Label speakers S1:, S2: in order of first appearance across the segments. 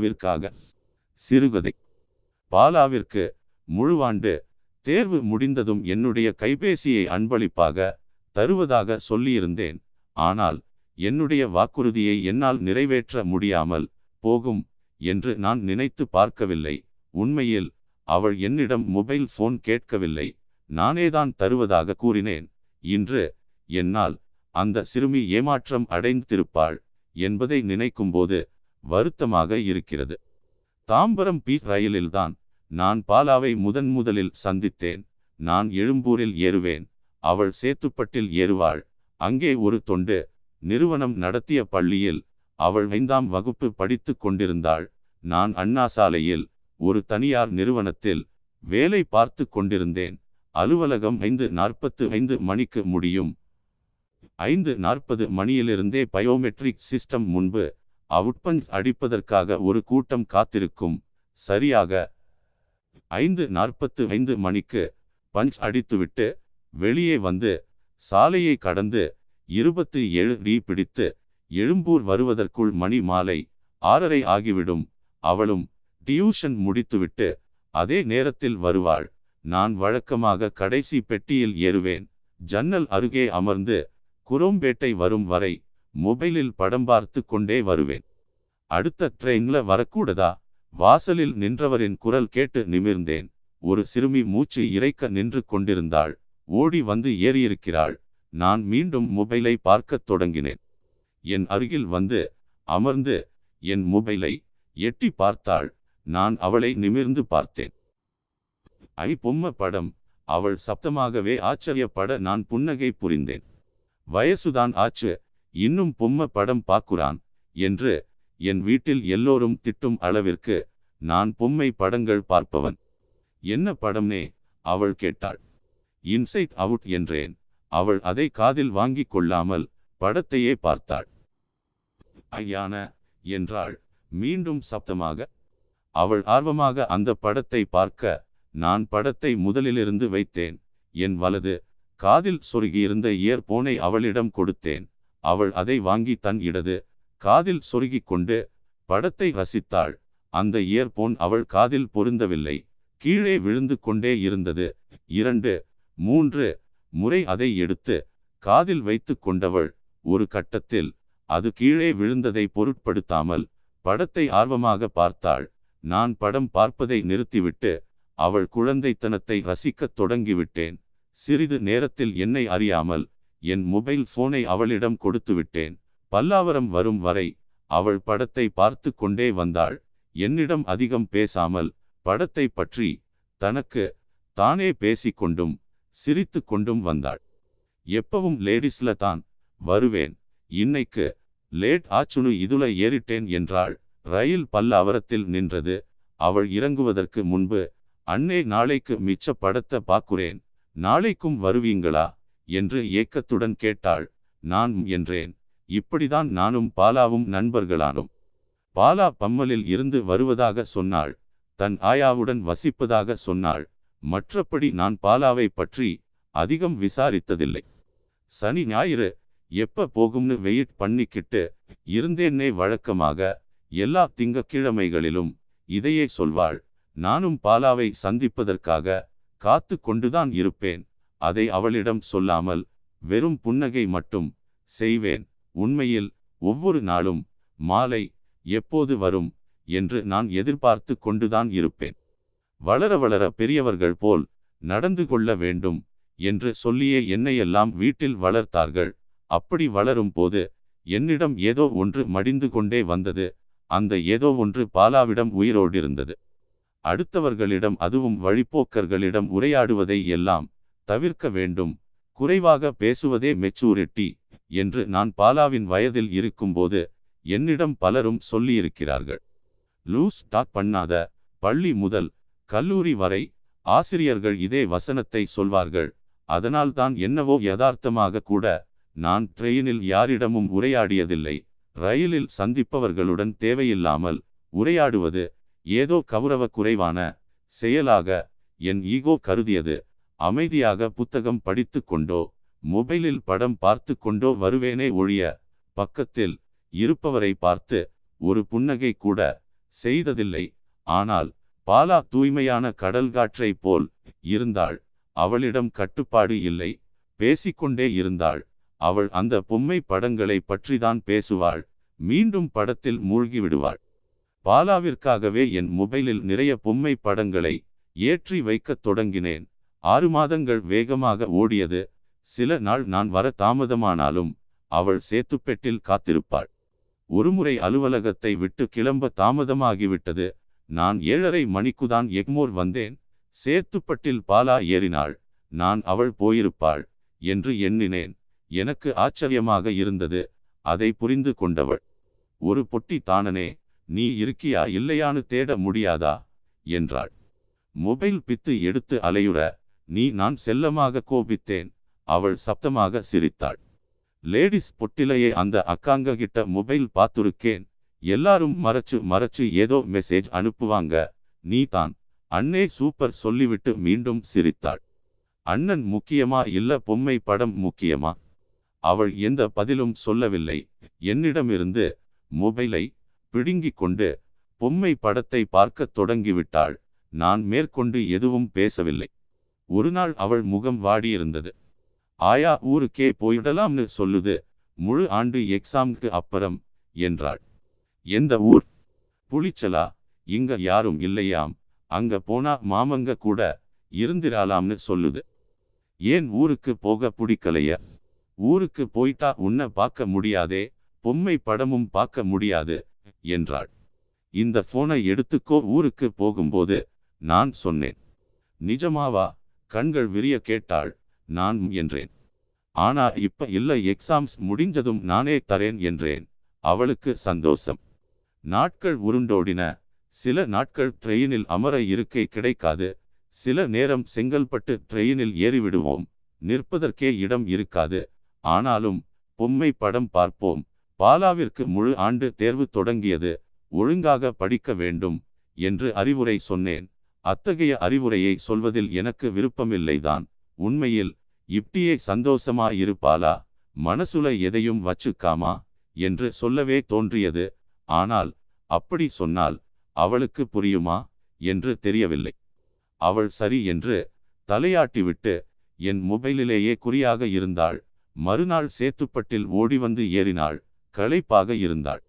S1: பாலாவிற்காக சிறுகதை. பாலாவிற்கு முழுவாண்டு தேர்வு முடிந்ததும் என்னுடைய கைபேசியை அன்பளிப்பாக தருவதாக சொல்லியிருந்தேன். ஆனால் என்னுடைய வாக்குறுதியை என்னால் நிறைவேற்ற முடியாமல் போகும் என்று நான் நினைத்து பார்க்கவில்லை. உண்மையில் அவள் என்னிடம் மொபைல் போன் கேட்கவில்லை. நானேதான் தருவதாக கூறினேன். இன்று என்னால் அந்த சிறுமி ஏமாற்றம் அடைந்திருப்பாள் என்பதை நினைக்கும்போது வருத்தமாக இருக்கிறது. தாம்பரம் பி ரயிலில்தான் நான் பாலாவை முதன் முதலில் சந்தித்தேன். நான் எழும்பூரில் ஏறுவேன். அவள் சேத்துப்பட்டில் ஏறுவாள். அங்கே ஒரு தொண்டு நிறுவனம் நடத்திய பள்ளியில் அவள் ஐந்தாம் வகுப்பு படித்து கொண்டிருந்தாள். நான் அண்ணா சாலையில் ஒரு தனியார் நிறுவனத்தில் வேலை பார்த்து கொண்டிருந்தேன். அலுவலகம் ஐந்து நாற்பத்து ஐந்து மணிக்கு முடியும். ஐந்து நாற்பது மணியிலிருந்தே பயோமெட்ரிக் சிஸ்டம் முன்பு அவுட்பஞ்ச் அடிப்பதற்காக ஒரு கூட்டம் காத்திருக்கும். சரியாக ஐந்து நாற்பத்து ஐந்து மணிக்கு பஞ்ச் அடித்துவிட்டு வெளியே வந்து சாலையை கடந்து இருபத்தி ஏழு டி பிடித்து எழும்பூர் வருவதற்குள் மணி மாலை ஆறரை ஆகிவிடும். அவளும் டியூஷன் முடித்துவிட்டு அதே நேரத்தில் வருவாள். நான் வழக்கமாக கடைசி பெட்டியில் ஏறுவேன். ஜன்னல் அருகே அமர்ந்து குரோம்பேட்டை வரும் வரை மொபைலில் படம் பார்த்து கொண்டே வருவேன். அடுத்த ட்ரெயின்ல வரக்கூடதா? வாசலில் நின்றவரின் குரல் கேட்டு நிமிர்ந்தேன். ஒரு சிறுமி மூச்சு இறைக்க நின்று கொண்டிருந்தாள். ஓடி வந்து ஏறியிருக்கிறாள். நான் மீண்டும் மொபைலை பார்க்கத் தொடங்கினேன். என் அருகில் வந்து அமர்ந்து என் மொபைலை எட்டி பார்த்தாள். நான் அவளை நிமிர்ந்து பார்த்தேன். ஐ பொம்மை படம். அவள் சப்தமாகவே ஆச்சரியப்பட நான் புன்னகை புரிந்தேன். வயசுதான் ஆச்சு. இன்னும் பொம்மை படம் பார்க்குறான் என்று என் வீட்டில் எல்லோரும் திட்டும் அளவிற்கு நான் பொம்மை படங்கள் பார்ப்பவன். என்ன படம்னே? அவள் கேட்டாள். இன்சைட் அவுட் என்றேன். அவள் அதை காதில் வாங்கிக் கொள்ளாமல் படத்தையே பார்த்தாள். ஐயான என்றாள் மீண்டும் சப்தமாக. அவள் ஆர்வமாக அந்த படத்தை பார்க்க நான் படத்தை முதலிலிருந்து வைத்தேன். என் வலது காதில் சொருகியிருந்த இயர்போனை அவளிடம் கொடுத்தேன். அவள் அதை வாங்கி தன் இடது காதில் சொருகிக் கொண்டு படத்தை ரசித்தாள். அந்த இயர்போன் அவள் காதில் பொருந்தவில்லை. கீழே விழுந்து கொண்டே இருந்தது. இரண்டு மூன்று முறை அதை எடுத்து காதில் வைத்து கொண்டவள் ஒரு கட்டத்தில் அது கீழே விழுந்ததை பொருட்படுத்தாமல் படத்தை ஆர்வமாக பார்த்தாள். நான் படம் பார்ப்பதை நிறுத்திவிட்டு அவள் குழந்தைத்தனத்தை ரசிக்கத் தொடங்கிவிட்டேன். சிறிது நேரத்தில் என்னை அறியாமல் என் மொபைல் போனை அவளிடம் கொடுத்து விட்டேன் பல்லாவரம் வரும் வரை அவள் படத்தை பார்த்து கொண்டே வந்தாள். என்னிடம் அதிகம் பேசாமல் படத்தை பற்றி தனக்கு தானே பேசிக்கொண்டும் சிரித்து கொண்டும் வந்தாள். எப்பவும் லேடிஸ்ல தான் வருவேன். இன்னைக்கு லேட் ஆச்சுனு இதுல ஏறிட்டேன் என்றாள். ரயில் பல்லாவரத்தில் நின்றது. அவள் இறங்குவதற்கு முன்பு அன்னே நாளைக்கு மிச்ச படத்தை பாக்குறேன் நாளைக்கும் வருவீங்களா? என்று ஏக்கத்துடன் கேட்டாள். நான் என்றேன். இப்படிதான் நானும் பாலாவும் நண்பர்களானோம். பாலா பம்மலில் இருந்து வருவதாக சொன்னாள். தன் ஆயாவுடன் வசிப்பதாக சொன்னாள். மற்றபடி நான் பாலாவை பற்றி அதிகம் விசாரித்ததில்லை. சனி ஞாயிறு எப்ப போகும்னு வெயிட் பண்ணிக்கிட்டு இருந்தேன்னே வழக்கமாக எல்லா திங்கக்கிழமைகளிலும் இதையே சொல்வாள். நானும் பாலாவை சந்திப்பதற்காக காத்து கொண்டுதான் இருப்பேன். அதை அவளிடம் சொல்லாமல் வெறும் புன்னகை மட்டும் செய்வேன். உண்மையில் ஒவ்வொரு நாளும் மாலை எப்போது வரும் என்று நான் எதிர்பார்த்து கொண்டுதான் இருப்பேன். வளர வளர பெரியவர்கள் போல் நடந்து கொள்ள வேண்டும் என்று சொல்லியே என்னையெல்லாம் வீட்டில் வளர்த்தார்கள். அப்படி வளரும் போது என்னிடம் ஏதோ ஒன்று மடிந்து கொண்டே வந்தது. அந்த ஏதோ ஒன்று பாலாவிடம் உயிரோடிருந்தது அடுத்தவர்களிடம் அதுவும் வழிப்போக்கர்களிடம் உரையாடுவதை எல்லாம் தவிர்க்க வேண்டும். குறைவாக பேசுவதே மெச்சூரிட்டி என்று நான் பாலாவின் வயதில் இருக்கும்போது என்னிடம் பலரும் சொல்லியிருக்கிறார்கள். லூஸ் டாக் பண்ணாத பள்ளி முதல் கல்லூரி வரை ஆசிரியர்கள் இதே வசனத்தை சொல்வார்கள். அதனால்தான் என்னவோ யதார்த்தமாக கூட நான் ட்ரெயினில் யாரிடமும் உரையாடியதில்லை. ரயிலில் சந்திப்பவர்களுடன் தேவையில்லாமல் உரையாடுவது ஏதோ கௌரவ குறைவான செயலாக என் ஈகோ கருதியது. அமைதியாக புத்தகம் படித்து கொண்டோ மொபைலில் படம் பார்த்து கொண்டோ வருவேனே ஒழிய பக்கத்தில் இருப்பவரை பார்த்து ஒரு புன்னகை கூட செய்ததில்லை. ஆனால் பாலா தூய்மையான கடல் காற்றைப் போல் இருந்தாள். அவளிடம் கட்டுப்பாடு இல்லை. பேசிக்கொண்டே இருந்தாள். அவள் அந்த பொம்மை படங்களை பற்றிதான் பேசுவாள். மீண்டும் படத்தில் மூழ்கி விடுவாள் பாலாவிற்காகவே என் மொபைலில் நிறைய பொம்மை படங்களை ஏற்றி வைக்கத் தொடங்கினேன். ஆறு மாதங்கள் வேகமாக ஓடியது. சில நாள் நான் வர தாமதமானாலும் அவள் சேத்துப்பெட்டில் காத்திருப்பாள். ஒருமுறை அலுவலகத்தை விட்டு கிளம்ப தாமதமாகிவிட்டது. நான் ஏழரை மணிக்குதான் எக்மோர் வந்தேன். சேத்துப்பட்டில் பாலா ஏறினாள். நான் அவள் போயிருப்பாள் என்று எண்ணினேன். எனக்கு ஆச்சரியமாக இருந்தது. அதை புரிந்து கொண்டவள். ஒரு பொட்டி தானனே நீ இருக்கியா இல்லையான்னு தேட முடியாதா? என்றாள். மொபைல் பித்து எடுத்து அலையுற நீ நான் செல்லமாக கோபித்தேன். அவள் சப்தமாக சிரித்தாள். லேடிஸ் பொட்டிலையே அந்த அக்காங்க கிட்ட மொபைல் பார்த்துருக்கேன். எல்லாரும் மறைச்சு மறைச்சு ஏதோ மெசேஜ் அனுப்புவாங்க. நீ தான். அண்ணே சூப்பர் சொல்லிவிட்டு மீண்டும் சிரித்தாள். அண்ணன் முக்கியமா இல்ல பொம்மை படம் முக்கியமா? அவள் எந்த பதிலும் சொல்லவில்லை. என்னிடமிருந்து மொபைலை பிடுங்கிக் கொண்டு பொம்மை படத்தை பார்க்கத் தொடங்கிவிட்டாள். நான் மேற்கொண்டு எதுவும் பேசவில்லை. ஒரு நாள் அவள் முகம் வாடியிருந்தது. ஆயா ஊருக்கே போயிடலாம்னு சொல்லுது. முழு ஆண்டு எக்ஸாம்க்கு அப்புறம் என்றாள். எந்த ஊர்? புளிச்சலா. இங்க யாரும் இல்லையாம். அங்க போனா மாமங்க கூட இருந்திராலாம்னு சொல்லுது. ஏன் ஊருக்கு போக பிடிக்கலைய? ஊருக்கு போயிட்டா உன்னை பார்க்க முடியாதே. பொம்மை படமும் பார்க்க முடியாது என்றாள். இந்த போனை எடுத்துக்கோ. ஊருக்கு போகும்போது நான் சொன்னேன். நிஜமாவா? கண்கள் விரிய கேட்டாள் நான் என்றேன். ஆனா இப்ப இல்ல எக்ஸாம்ஸ் முடிஞ்சதும் நானே தரேன் என்றேன். அவளுக்கு சந்தோஷம். நாட்கள் உருண்டோடின. சில நாட்கள் ட்ரெயினில் அமர இருக்கை கிடைக்காது. சில நேரம் செங்கல்பட்டு ட்ரெயினில் ஏறிவிடுவோம். நிற்பதற்கே இடம் இருக்காது. ஆனாலும் பொம்மை படம் பார்ப்போம். பாலாவிற்கு முழு ஆண்டு தேர்வு தொடங்கியது. ஒழுங்காக படிக்க வேண்டும் என்று அறிவுரை சொன்னேன். அத்தகைய அறிவுரையை சொல்வதில் எனக்கு விருப்பமில்லைதான். உண்மையில் இப்டியே சந்தோஷமா இருப்பாளா? மனசுல எதையும் வச்சுக்காமா? என்று சொல்லவே தோன்றியது. ஆனால் அப்படி சொன்னால் அவளுக்கு புரியுமா? என்று தெரியவில்லை. அவள் சரி என்று தலையாட்டிவிட்டு என் மொபைலிலேயே குறியாக இருந்தாள். மறுநாள் சேத்துப்பட்டில் ஓடி வந்து ஏறினாள். களைப்பாக இருந்தாள்.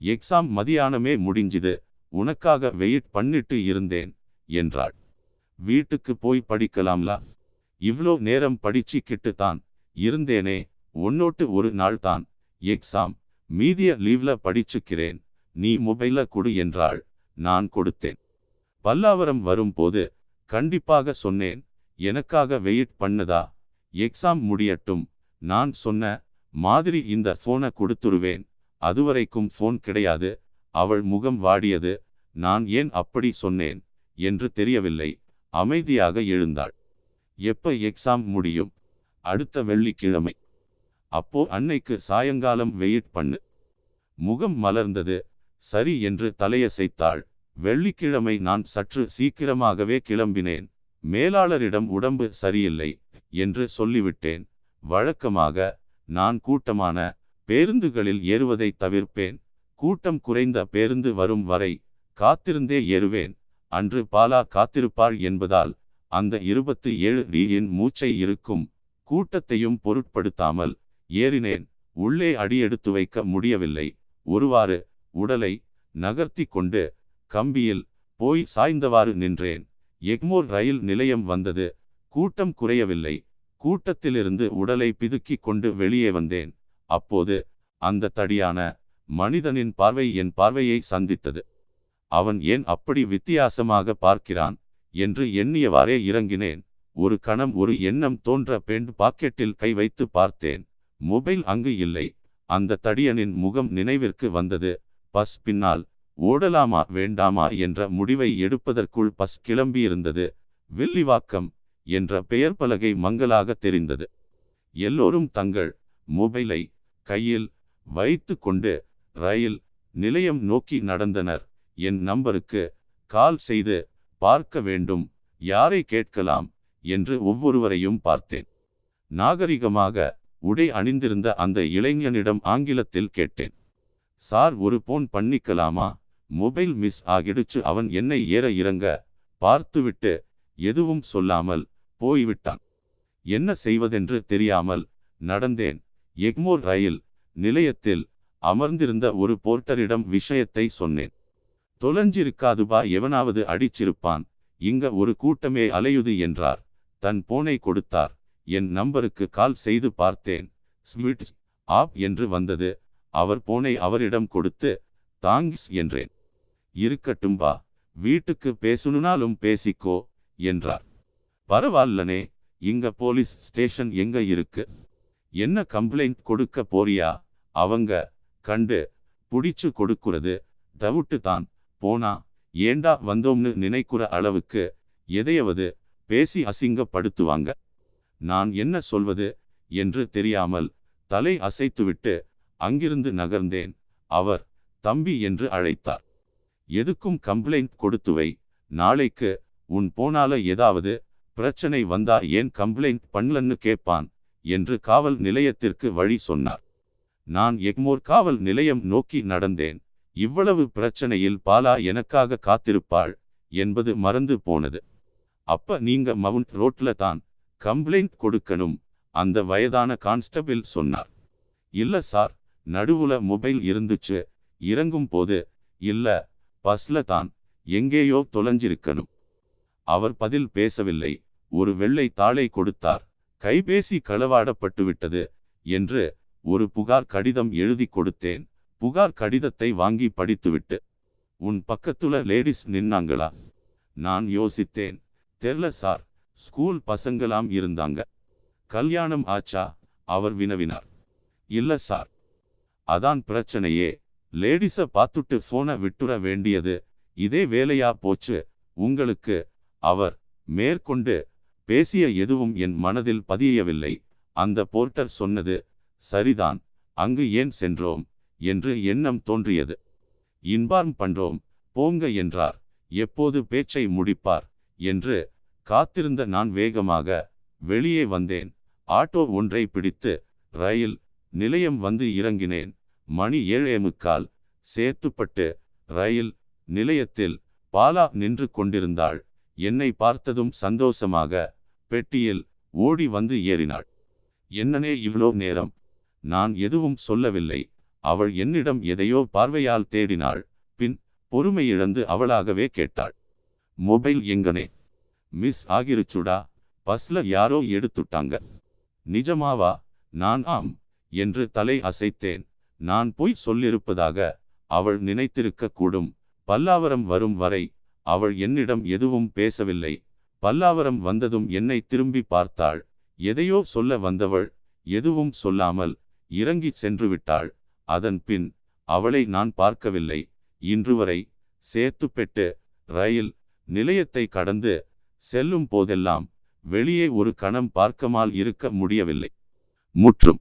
S1: எக்ஸாம் மதியானமே முடிஞ்சுது. உனக்காக வெயிட் பண்ணிட்டு இருந்தேன். என்றாள். வீட்டுக்கு போய் படிக்கலாம்லா? இவ்ளோ நேரம் படிச்சுக்கிட்டு தான் இருந்தேனே ஒன்னோட்டு ஒரு நாள் தான். எக்ஸாம். மீதிய லீவ்ல படிச்சுக்கிறேன். நீ மொபைல கொடு என்றாள். நான் கொடுத்தேன். பல்லாவரம் வரும்போது கண்டிப்பாக சொன்னேன். எனக்காக வெயிட் பண்ணதா? எக்ஸாம் முடியட்டும். நான் சொன்ன மாதிரி இந்த போனை கொடுத்துருவேன். அதுவரைக்கும் போன் கிடையாது. அவள் முகம் வாடியது. நான் ஏன் அப்படி சொன்னேன்? என்று தெரியவில்லை. அமைதியாக எழுந்தாள். எப்ப எக்ஸாம் முடியும்? அடுத்த வெள்ளிக்கிழமை. அப்போ அன்னைக்கு சாயங்காலம் வெயிட் பண்ணு. முகம் மலர்ந்தது. சரி என்று தலையசைத்தாள். வெள்ளிக்கிழமை நான் சற்று சீக்கிரமாகவே கிளம்பினேன். மேலாளரிடம் உடம்பு சரியில்லை என்று சொல்லிவிட்டேன். வழக்கமாக நான் கூட்டமான பேருந்துகளில் ஏறுவதை தவிர்ப்பேன். கூட்டம் குறைந்த பேருந்து வரும் வரை காத்திருந்தே ஏறுவேன். அன்று பாலா காத்திருப்பாள் என்பதால் அந்த இருபத்தி ஏழு ரீயின் மூச்சை இருக்கும் கூட்டத்தையும் பொருட்படுத்தாமல் ஏறினேன். உள்ளே அடியெடுத்து வைக்க முடியவில்லை. ஒருவாறு உடலை நகர்த்தி கொண்டு கம்பியில் போய் சாய்ந்தவாறு நின்றேன். எக்மோர் ரயில் நிலையம் வந்தது. கூட்டம் குறையவில்லை. கூட்டத்திலிருந்து உடலை பிதுக்கிக் கொண்டு வெளியே வந்தேன். அப்போது அந்த தடியான மனிதனின் பார்வை என் பார்வையை சந்தித்தது. அவன் ஏன் அப்படி வித்தியாசமாக பார்க்கிறான்? என்று எண்ணியவாறே இறங்கினேன். ஒரு கணம் ஒரு எண்ணம் தோன்ற பெண் பாக்கெட்டில் கை வைத்து பார்த்தேன். மொபைல் அங்கு இல்லை. அந்த தடியனின் முகம் நினைவிற்கு வந்தது. பஸ் பின்னால் ஓடலாமா வேண்டாமா? என்ற முடிவை எடுப்பதற்குள் பஸ் கிளம்பியிருந்தது. வில்லிவாக்கம் என்ற பெயர் பலகை மங்கலாக தெரிந்தது. எல்லோரும் தங்கள் மொபைலை கையில் வைத்து கொண்டு ரயில் நிலையம் நோக்கி நடந்தனர். என் நம்பருக்கு கால் செய்து பார்க்க வேண்டும் யாரை கேட்கலாம் என்று ஒவ்வொருவரையும் பார்த்தேன். நாகரிகமாக உடை அணிந்திருந்த அந்த இளைஞனிடம் ஆங்கிலத்தில் கேட்டேன். சார் ஒரு போன் பண்ணிக்கலாமா? மொபைல் மிஸ் ஆகிடுச்சு அவன் என்னை ஏற இறங்க பார்த்துவிட்டு எதுவும் சொல்லாமல் போய்விட்டான். என்ன செய்வதென்று தெரியாமல் நடந்தேன். எக்மோர் ரயில் நிலையத்தில் அமர்ந்திருந்த ஒரு போர்ட்டரிடம் விஷயத்தை சொன்னேன். தொலைஞ்சிருக்காதுபா எவனாவது அடிச்சிருப்பான். இங்க ஒரு கூட்டமே அலையுது என்றார். தன் போனை கொடுத்தார். என் நம்பருக்கு கால் செய்து பார்த்தேன். ஸ்மிட் ஆப் என்று வந்தது. அவர் போனை அவரிடம் கொடுத்து தாங்கிஸ் என்றேன். இருக்கட்டும் பா வீட்டுக்கு பேசணுனாலும் பேசிக்கோ என்றார். பரவாயில்லனே இங்க போலீஸ் ஸ்டேஷன் எங்க இருக்கு? என்ன கம்ப்ளைண்ட் கொடுக்க போறியா? அவங்க கண்டு புடிச்சு கொடுக்குறது. தவிட்டு தான் போனா ஏண்டா வந்தோம்னு நினைக்கிற அளவுக்கு எதையவது பேசி அசிங்கப்படுத்துவாங்க? நான் என்ன சொல்வது? என்று தெரியாமல் தலை அசைத்துவிட்டு அங்கிருந்து நகர்ந்தேன். அவர் தம்பி என்று அழைத்தார். எதுக்கும் கம்ப்ளைண்ட் கொடுத்துவை. நாளைக்கு உன் போனால ஏதாவது பிரச்சனை வந்தா ஏன் கம்ப்ளைண்ட் பண்ணலன்னு கேட்பான் என்று காவல் நிலையத்திற்கு வழி சொன்னார். நான் எக்மோர் காவல் நிலையம் நோக்கி நடந்தேன். இவ்வளவு பிரச்சனையில் பாலா எனக்காக காத்திருப்பாள் என்பது மறந்து போனது. அப்ப நீங்க மவுண்ட் ரோட்ல தான் கம்ப்ளைண்ட் கொடுக்கணும் அந்த வயதான கான்ஸ்டபிள் சொன்னார். இல்ல சார் நடுவுல மொபைல் இருந்துச்சு இறங்கும் போது இல்ல பஸ்ல தான் எங்கேயோ தொலைஞ்சிருக்கணும். அவர் பதில் பேசவில்லை ஒரு வெள்ளை தாளை கொடுத்தார் கைபேசி களவாடப்பட்டு விட்டது என்று ஒரு புகார் கடிதம் எழுதி கொடுத்தேன் புகார் கடிதத்தை வாங்கி படித்துவிட்டு உன் பக்கத்துல லேடிஸ் நின்னாங்களா? நான் யோசித்தேன். தெர்ல சார். ஸ்கூல் பசங்களாம் இருந்தாங்க. கல்யாணம் ஆச்சா? அவர் வினவினார். இல்ல சார். அதான் பிரச்சனையே. லேடிஸ பார்த்துட்டு போனை விட்டுற வேண்டியது. இதே வேலையா போச்சு. உங்களுக்கு. அவர் மேற்கொண்டு பேசிய எதுவும் என் மனதில் பதியவில்லை. அந்த போர்ட்டர் சொன்னது சரிதான். அங்கு ஏன் சென்றோம்? என்று எண்ணம் தோன்றியது. இன்பார்ம் பண்றோம் போங்க என்றார். எப்போது பேச்சை முடிப்பார் என்று காத்திருந்த நான் வேகமாக வெளியே வந்தேன். ஆட்டோ ஒன்றை பிடித்து ரயில் நிலையம் வந்து இறங்கினேன். மணி ஏழே முக்கால் சேத்துப்பட்டு ரயில் நிலையத்தில் பாலா நின்று கொண்டிருந்தாள். என்னை பார்த்ததும் சந்தோஷமாக பெட்டியில் ஓடி வந்து ஏறினாள். என்னனே இவ்வளோ நேரம்? நான் எதுவும் சொல்லவில்லை. அவள் என்னிடம் எதையோ பார்வையால் தேடினாள். பின் பொறுமையிழந்து அவளாகவே கேட்டாள். மொபைல் எங்கனே? மிஸ் ஆகிருச்சுடா. பஸ்ல யாரோ எடுத்துட்டாங்க. நிஜமாவா? நான் ஆம் என்று தலை அசைத்தேன். நான் பொய் சொல்லிருப்பதாக அவள் நினைத்திருக்க கூடும். பல்லாவரம் வரும் வரை அவள் என்னிடம் எதுவும் பேசவில்லை. பல்லாவரம் வந்ததும் என்னை திரும்பி பார்த்தாள். எதையோ சொல்ல வந்தவள் எதுவும் சொல்லாமல் இறங்கி சென்று விட்டாள். அதன் பின் அவளை நான் பார்க்கவில்லை. இன்று வரை சேத்துப்பெட்டு ரயில் நிலையத்தை கடந்து செல்லும் போதெல்லாம் வெளியே ஒரு கணம் பார்க்கமால் இருக்க முடியவில்லை. முற்றும்